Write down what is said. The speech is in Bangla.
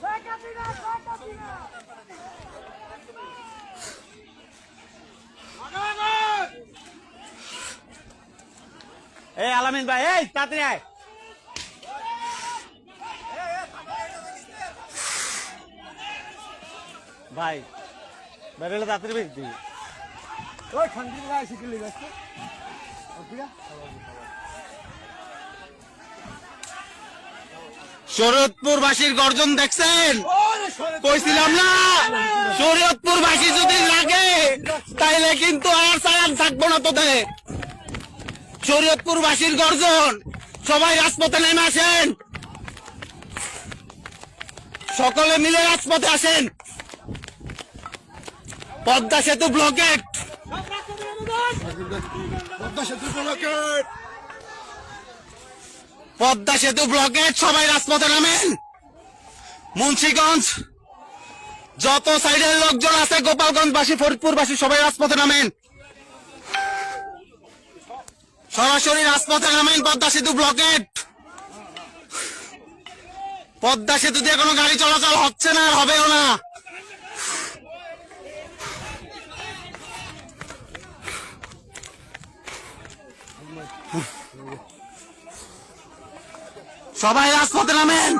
ব্লকেট এই আলামিন ভাই এই তাড়াতাড়ি আয়। ভাই বেরোলে তাড়াতাড়ি বেশ দিই ওই খান্তি গায়ে শিখলি যাচ্ছে। শরৎপুর বাসীর গর্জন দেখছেন? কইছিলাম না শরীয়তপুর বাসী যদি লাগে তাইলে কিন্তু আর সায়ান থাকব না তোদের শরীয়তপুর বাসীর গর্জন সবাই রাজপথে নেমে আসেন। সকলে মিলে রাজপথে আসেন। পদ্মা সেতু ব্লকেট। পদ্মা সেতু ব্লকেট। পদ্মা সেতু ব্লকেট সবাই রাজপথে নামেন। মুন্সিগঞ্জ, যত সাইডের লোকজন আছে, গোপালগঞ্জবাসী, ফরিদপুরবাসী, সবাই রাজপথে নামেন। সরাসরি রাজপথে নামেন পদ্মা সেতু ব্লকেট পদ্মা সেতু দিয়ে কোনো গাড়ি চলাচল হচ্ছে না আর হবেও না। সবাই রাজপথে নামেন।